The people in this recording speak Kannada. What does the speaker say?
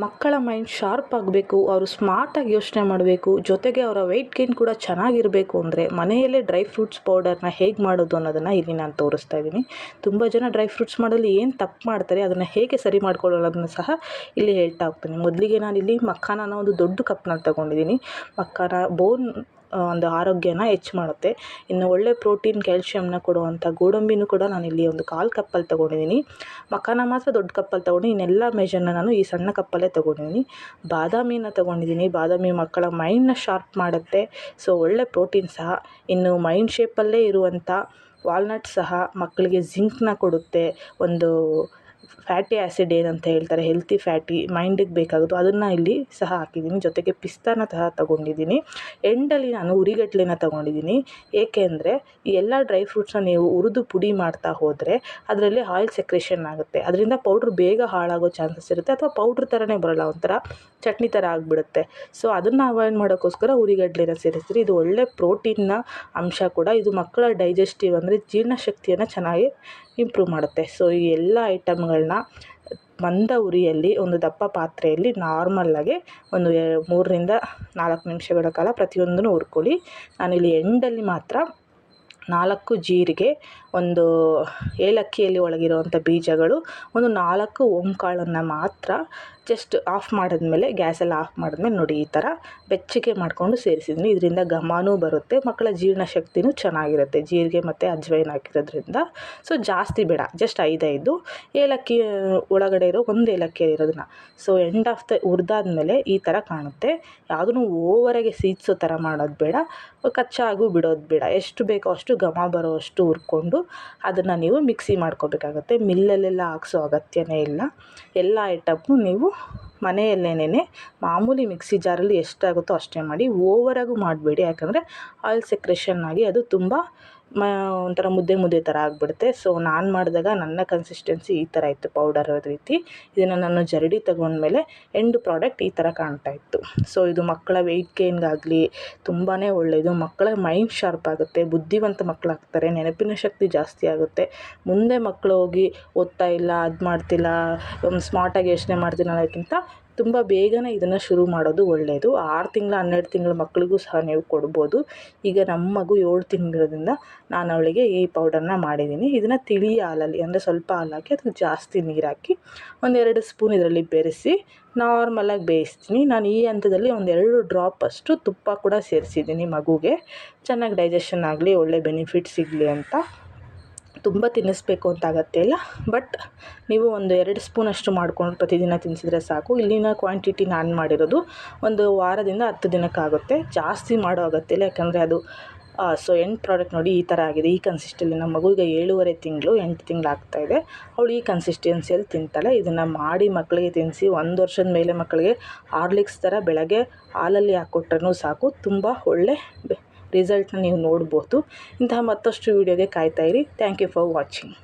ಮಕ್ಕಳ ಮೈಂಡ್ ಶಾರ್ಪ್ ಆಗಬೇಕು, ಅವರು ಸ್ಮಾರ್ಟಾಗಿ ಯೋಚನೆ ಮಾಡಬೇಕು, ಜೊತೆಗೆ ಅವರ ವೆಯ್ಟ್ ಗೇನ್ ಕೂಡ ಚೆನ್ನಾಗಿರಬೇಕು ಅಂದರೆ ಮನೆಯಲ್ಲೇ ಡ್ರೈ ಫ್ರೂಟ್ಸ್ ಪೌಡರ್ನ ಹೇಗೆ ಮಾಡೋದು ಅನ್ನೋದನ್ನು ಇಲ್ಲಿ ನಾನು ತೋರಿಸ್ತಾ ಇದ್ದೀನಿ. ತುಂಬ ಜನ ಡ್ರೈ ಫ್ರೂಟ್ಸ್ ಮಾಡಲು ಏನು ತಪ್ಪು ಮಾಡ್ತಾರೆ, ಅದನ್ನು ಹೇಗೆ ಸರಿ ಮಾಡ್ಕೊಳ್ಳೋದನ್ನು ಸಹ ಇಲ್ಲಿ ಹೇಳ್ತಾ ಹೋಗ್ತೀನಿ. ಮೊದಲಿಗೆ ನಾನಿಲ್ಲಿ ಮಖಾನನ ಒಂದು ದೊಡ್ಡ ಕಪ್ನಲ್ಲಿ ತೊಗೊಂಡಿದ್ದೀನಿ. ಮಖಾನ ಬೋನ್ ಒಂದು ಆರೋಗ್ಯನ ಹೆಚ್ಚು ಮಾಡುತ್ತೆ. ಇನ್ನು ಒಳ್ಳೆ ಪ್ರೋಟೀನ್ ಕ್ಯಾಲ್ಸಿಯಂನ ಕೊಡುವಂಥ ಗೋಡಂಬಿನೂ ಕೂಡ ನಾನಿಲ್ಲಿ ಒಂದು ಕಾಲು ಕಪ್ಪಲ್ಲಿ ತೊಗೊಂಡಿದ್ದೀನಿ. ಮಖಾನ ಮಾತ್ರ ದೊಡ್ಡ ಕಪ್ಪಲ್ಲಿ ತೊಗೊಂಡು ಇನ್ನೆಲ್ಲ ಮೆಜರ್ನ ನಾನು ಈ ಸಣ್ಣ ಕಪ್ಪಲ್ಲೇ ತೊಗೊಂಡಿದ್ದೀನಿ. ಬಾದಾಮಿನ ತೊಗೊಂಡಿದ್ದೀನಿ. ಬಾದಾಮಿ ಮಕ್ಕಳ ಮೈಂಡ್ನ ಶಾರ್ಪ್ ಮಾಡುತ್ತೆ. ಸೊ ಒಳ್ಳೆ ಪ್ರೋಟೀನ್ ಸಹ. ಇನ್ನು ಮೈಂಡ್ ಶೇಪಲ್ಲೇ ಇರುವಂಥ ವಾಲ್ನಟ್ ಸಹ ಮಕ್ಕಳಿಗೆ ಜಿಂಕ್ನ ಕೊಡುತ್ತೆ. ಒಂದು ಫ್ಯಾಟಿ ಆ್ಯಸಿಡ್ ಏನಂತ ಹೇಳ್ತಾರೆ ಹೆಲ್ತಿ ಫ್ಯಾಟಿ ಮೈಂಡಿಗೆ ಬೇಕಾಗೋದು ಅದನ್ನು ಇಲ್ಲಿ ಸಹ ಹಾಕಿದ್ದೀನಿ. ಜೊತೆಗೆ ಪಿಸ್ತಾನ ಸಹ ತೊಗೊಂಡಿದ್ದೀನಿ. ಎಂಡಲ್ಲಿ ನಾನು ಉರಿಗಟ್ಲೆನ ತೊಗೊಂಡಿದ್ದೀನಿ. ಏಕೆ ಅಂದರೆ ಈ ಎಲ್ಲ ಡ್ರೈ ಫ್ರೂಟ್ಸನ್ನ ನೀವು ಹುರಿದು ಪುಡಿ ಮಾಡ್ತಾ ಹೋದರೆ ಅದರಲ್ಲಿ ಆಯಿಲ್ ಸೆಕ್ರೇಷನ್ ಆಗುತ್ತೆ. ಅದರಿಂದ ಪೌಡ್ರ್ ಬೇಗ ಹಾಳಾಗೋ ಚಾನ್ಸಸ್ ಇರುತ್ತೆ ಅಥವಾ ಪೌಡ್ರ್ ಥರನೇ ಬರೋಲ್ಲ, ಒಂಥರ ಚಟ್ನಿ ಥರ ಆಗಿಬಿಡುತ್ತೆ. ಸೊ ಅದನ್ನು ಅವಾಯ್ಡ್ ಮಾಡೋಕ್ಕೋಸ್ಕರ ಉರಿಗಡ್ಲೆನ ಸೇರಿಸ್ತೀರಿ. ಇದು ಒಳ್ಳೆ ಪ್ರೋಟೀನ್ನ ಅಂಶ ಕೂಡ. ಇದು ಮಕ್ಕಳ ಡೈಜೆಸ್ಟಿವ್ ಅಂದರೆ ಜೀರ್ಣಶಕ್ತಿಯನ್ನು ಚೆನ್ನಾಗಿ ಇಂಪ್ರೂವ್ ಮಾಡುತ್ತೆ. ಸೊ ಈ ಎಲ್ಲ ಐಟಮ್ಗಳನ್ನ ಮಂದ ಉರಿಯಲ್ಲಿ, ಒಂದು ದಪ್ಪ ಪಾತ್ರೆಯಲ್ಲಿ ನಾರ್ಮಲ್ಲಾಗಿ ಒಂದು ಮೂರರಿಂದ ನಾಲ್ಕು ನಿಮಿಷಗಳ ಕಾಲ ಪ್ರತಿಯೊಂದನ್ನು ಹುರ್ಕೊಳ್ಳಿ. ನಾನಿಲ್ಲಿ ಎಂಡಲ್ಲಿ ಮಾತ್ರ ನಾಲ್ಕು ಜೀರಿಗೆ, ಒಂದು ಏಲಕ್ಕಿಯಲ್ಲಿ ಒಳಗಿರುವಂಥ ಬೀಜಗಳು, ಒಂದು ನಾಲ್ಕು ಓಂಕಾಳನ್ನು ಮಾತ್ರ ಜಸ್ಟ್ ಆಫ್ ಮಾಡಿದ್ಮೇಲೆ ಗ್ಯಾಸೆಲ್ಲ ಆಫ್ ಮಾಡಿದ್ಮೇಲೆ ನೋಡಿ ಈ ಥರ ಬೆಚ್ಚಗೆ ಮಾಡಿಕೊಂಡು ಸೇರಿಸಿದ್ದೀನಿ ಇದರಿಂದ ಘಮನೂ ಬರುತ್ತೆ, ಮಕ್ಕಳ ಜೀರ್ಣಶಕ್ತಿನೂ ಚೆನ್ನಾಗಿರುತ್ತೆ, ಜೀರಿಗೆ ಮತ್ತು ಅಜ್ವೈನ್ ಹಾಕಿರೋದ್ರಿಂದ. ಸೊ ಜಾಸ್ತಿ ಬೇಡ ಜಸ್ಟ್ ಐದೈದು. ಏಲಕ್ಕಿ ಒಳಗಡೆ ಇರೋ ಒಂದು ಏಲಕ್ಕಿ ಇರೋದನ್ನ. ಸೊ ಎಂಡ್ ಆಫ್ ದ ಹುರಿದಾದ್ಮೇಲೆ ಈ ಥರ ಕಾಣುತ್ತೆ. ಯಾವುದೂ ಓವರಾಗಿ ಸೀದ್ಸೋ ಥರ ಮಾಡೋದು ಬೇಡ, ಕಚ್ಚಾಗೂ ಬಿಡೋದು ಬೇಡ. ಎಷ್ಟು ಬೇಕೋ ಅಷ್ಟು ಘಮ ಬರೋ ಅಷ್ಟು ಹುರ್ಕೊಂಡು ಅದನ್ನು ನೀವು ಮಿಕ್ಸಿ ಮಾಡ್ಕೋಬೇಕಾಗುತ್ತೆ. ಮಿಲ್ಲಲ್ಲೆಲ್ಲ ಹಾಕ್ಸೋ ಅಗತ್ಯನೇ ಇಲ್ಲ. ಎಲ್ಲ ಐಟಮ್ನು ನೀವು ಮನೆಯಲ್ಲೇನೆ ಮಾಮೂಲಿ ಮಿಕ್ಸಿ ಜಾರಲ್ಲಿ ಎಷ್ಟಾಗುತ್ತೋ ಅಷ್ಟೇ ಮಾಡಿ ಓವರಾಗೂ ಮಾಡಬೇಡಿ. ಯಾಕಂದರೆ ಆಯಿಲ್ ಸೆಕ್ರೇಷನ್ ಆಗಿ ಅದು ತುಂಬ ಮ, ಒಂಥರ ಮುದ್ದೆ ಮುದ್ದೆ ಥರ ಆಗಿಬಿಡುತ್ತೆ. ಸೊ ನಾನು ಮಾಡಿದಾಗ ನನ್ನ ಕನ್ಸಿಸ್ಟೆನ್ಸಿ ಈ ಥರ ಇತ್ತು ಪೌಡರ್ ರೀತಿ. ಇದನ್ನು ನಾನು ಜರಡಿ ತಗೊಂಡ್ಮೇಲೆ ಎಂಡ್ ಪ್ರಾಡಕ್ಟ್ ಈ ಥರ ಕಾಣ್ತಾ ಇತ್ತು. ಸೊ ಇದು ಮಕ್ಕಳ ವೆಯ್ಟ್ ಗೇನ್ಗಾಗಲಿ ತುಂಬಾ ಒಳ್ಳೆಯದು ಮಕ್ಕಳ ಮೈಂಡ್ ಶಾರ್ಪ್ ಆಗುತ್ತೆ. ಬುದ್ಧಿವಂತ ಮಕ್ಕಳಾಗ್ತಾರೆ ನೆನಪಿನ ಶಕ್ತಿ ಜಾಸ್ತಿ ಆಗುತ್ತೆ. ಮುಂದೆ ಮಕ್ಕಳು ಹೋಗಿ ಓದ್ತಾ ಇಲ್ಲ, ಅದು ಮಾಡ್ತಿಲ್ಲ ಸ್ಮಾರ್ಟಾಗಿ ಯೋಚನೆ ಮಾಡ್ತೀನಿ ಅನ್ನೋದಕ್ಕಿಂತ ತುಂಬ ಬೇಗನೆ ಇದನ್ನು ಶುರು ಮಾಡೋದು ಒಳ್ಳೆಯದು ಆರು ತಿಂಗಳು, ಹನ್ನೆರಡು ತಿಂಗಳ ಮಕ್ಕಳಿಗೂ ಸಹ ನೀವು ಕೊಡ್ಬೋದು. ಈಗ ನಮ್ಮ ಮಗು ಏಳು ತಿಂಗಳಿಂದ ನಾನು ಅವಳಿಗೆ ಈ ಪೌಡರ್ನ ಮಾಡಿದ್ದೀನಿ. ಇದನ್ನು ತಿಳಿ ಹಾಲಲ್ಲಿ, ಅಂದರೆ ಸ್ವಲ್ಪ ಹಾಲಾಕಿ ಅದಕ್ಕೆ ಜಾಸ್ತಿ ನೀರು ಹಾಕಿ ಒಂದೆರಡು ಸ್ಪೂನ್ ಇದರಲ್ಲಿ ಬೆರೆಸಿ ನಾರ್ಮಲಾಗಿ ಬೇಯಿಸ್ತೀನಿ. ನಾನು ಈ ಹಂತದಲ್ಲಿ ಒಂದೆರಡು ಡ್ರಾಪ್ ಅಷ್ಟು ತುಪ್ಪ ಕೂಡ ಸೇರಿಸಿದ್ದೀನಿ ಮಗುಗೆ. ಚೆನ್ನಾಗಿ ಡೈಜೆಷನ್ ಆಗಲಿ, ಒಳ್ಳೆ ಬೆನಿಫಿಟ್ ಸಿಗಲಿ ಅಂತ. ತುಂಬ ತಿನ್ನಿಸ್ಬೇಕು ಅಂತ ಅಗತ್ಯ ಇಲ್ಲ ಬಟ್ ನೀವು ಒಂದು ಎರಡು ಸ್ಪೂನಷ್ಟು ಮಾಡಿಕೊಂಡು ಪ್ರತಿದಿನ ತಿನ್ನಿಸಿದ್ರೆ ಸಾಕು. ಇಲ್ಲಿನ ಕ್ವಾಂಟಿಟಿ ನಾನು ಮಾಡಿರೋದು ಒಂದು ವಾರದಿಂದ ಹತ್ತು ದಿನಕ್ಕಾಗುತ್ತೆ. ಜಾಸ್ತಿ ಮಾಡೋ ಅಗತ್ಯ ಇಲ್ಲ. ಯಾಕಂದರೆ ಅದು ಸೊ ಎಂಡ್ ಪ್ರಾಡಕ್ಟ್ ನೋಡಿ ಈ ಥರ ಆಗಿದೆ. ಈ ಕನ್ಸಿಸ್ಟಲ್ಲಿ ನಮ್ಮ ಮಗುವಿಗೆ ಏಳುವರೆ ತಿಂಗಳು, ಎಂಟು ತಿಂಗಳು ಆಗ್ತಾಯಿದೆ ಅವಳು ಈ ಕನ್ಸಿಸ್ಟೆನ್ಸಿಯಲ್ಲಿ ತಿಂತಾಳೆ. ಇದನ್ನು ಮಾಡಿ ಮಕ್ಕಳಿಗೆ ತಿನ್ನಿಸಿ ಒಂದು ವರ್ಷದ ಮೇಲೆ ಮಕ್ಕಳಿಗೆ ಹಾರ್ಲಿಕ್ಸ್ ಥರ ಬೆಳಗ್ಗೆ ಹಾಲಲ್ಲಿ ಹಾಕ್ಕೊಟ್ರೂ ಸಾಕು. ತುಂಬ ಒಳ್ಳೆ ರಿಸಲ್ಟ್ನ ನೀವು ನೋಡ್ಬೋದು. ಇಂತಹ ಮತ್ತಷ್ಟು ವೀಡಿಯೋಗೆ ಕಾಯ್ತಾ ಇರಿ. Thank you for watching